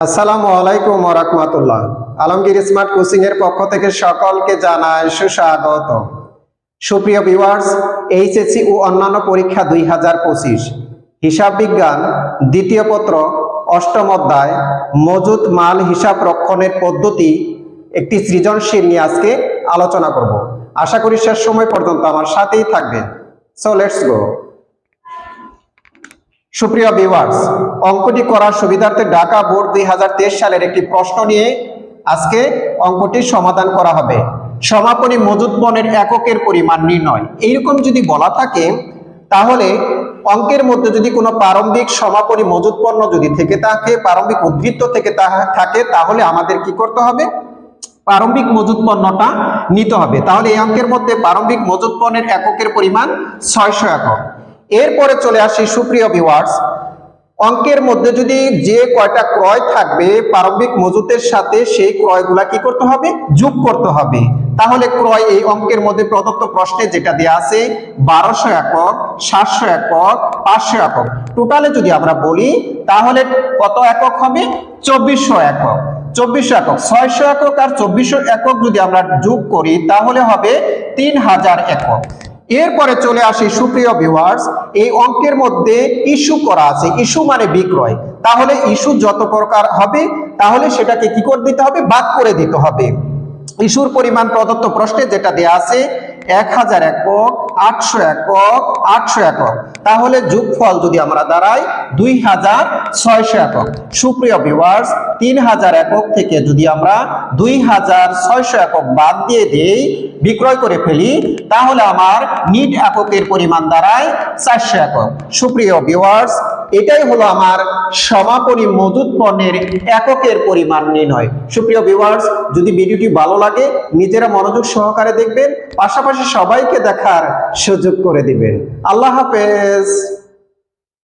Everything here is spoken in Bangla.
আসসালামু আলাইকুম রাহমাতুল্লাহ। আলমগীর স্মার্ট কোচিং এর পক্ষ থেকে সকলকে জানাই সুস্বাগত। সুপ্রিয় ভিউয়ার্স, এইচএসসি ও অন্যান্য পরীক্ষা দুই হাজার পঁচিশ। হিসাব বিজ্ঞান, দ্বিতীয় পত্র, অষ্টম অধ্যায় মজুদ মাল হিসাব রক্ষণের পদ্ধতি, একটি সৃজনশীল নিয়ে আজকে আলোচনা করব। আশা করি শেষ সময় পর্যন্ত আমার সাথেই থাকবেন। সো লেটস গো সুপ্রিয় ভিউয়ার্স অঙ্কটি করার সুবিধার্থে ঢাকা বোর্ড দুই হাজার তেইশ সালের একটি প্রশ্ন নিয়ে আজকে অঙ্কটির সমাধান করা হবে। সমাপনী মজুদ পণ্যের এককের পরিমাণ নির্ণয়। এইরকম যদি বলা থাকে, তাহলে অঙ্কের মধ্যে যদি কোনো প্রারম্ভিক সমাপনী মজুদ পণ্য যদি থেকে থাকে, প্রারম্ভিক উদ্বৃত্ত থেকে থাকে, তাহলে আমাদের কি করতে হবে? প্রারম্ভিক মজুদ পণ্যটা নিতে হবে। তাহলে এই অঙ্কের মধ্যে প্রারম্ভিক মজুদ পণ্যের এককের পরিমাণ ছয়শো একক। এরপরে চলে আসি সুপ্রিয় ভিউয়ার্স অঙ্কের মধ্যে যদি যে কয়টা ক্রয় থাকবে প্রারম্ভিক মজুতের সাথে সেই ক্রয়গুলা কি করতে হবে? যোগ করতে হবে। তাহলে ক্রয় এই অঙ্কের মধ্যে প্রদত্ত প্রশ্নে যেটা দেয়া আছে, বারোশো একক, সাতশো একক, পাঁচশো একক। টোটালে যদি আমরা বলি, তাহলে কত একক হবে? চব্বিশশো একক। চব্বিশশো একক, ছয়শো একক আর চব্বিশশো একক যদি আমরা যোগ করি, তাহলে হবে তিন হাজার একক। এরপরে চলে আসি সুপ্রিয় ভিউয়ার্স এই অঙ্কের মধ্যে ইস্যু করা আছে। ইস্যু মানে বিক্রয়। তাহলে ইস্যু যত প্রকার হবে, তাহলে সেটাকে কি করে দিতে হবে? বাদ করে দিতে হবে। ইস্যুর পরিমাণ প্রদত্ত প্রশ্নে যেটা দেয়া আছে, এক হাজার একক আটশো একক আটশো একক। তাহলে যোগফল যদি আমরা দাঁড়াই দুই হাজার ছয়শো একক। সুপ্রিয় ভিউয়ার্স তিন হাজার একক থেকে যদি আমরা দুই হাজার ছয়শো একক বাদ দিয়ে দেই, বিক্রয় করে ফেলি, তাহলে আমার নিট এককের পরিমাণ দাঁড়ায় চারশো একক। সুপ্রিয় ভিউয়ার্স এটাই হলো আমার সমাপনী মজুদ পণ্যের এককের পরিমাণ নির্ণয়। সুপ্রিয় ভিউয়ার্স যদি ভিডিওটি ভালো লাগে, নিজেরা মনোযোগ সহকারে দেখবেন। পাশাপাশি সবাইকে দেখার সুযোগ করে দিবেন। আল্লাহ হাফেজ।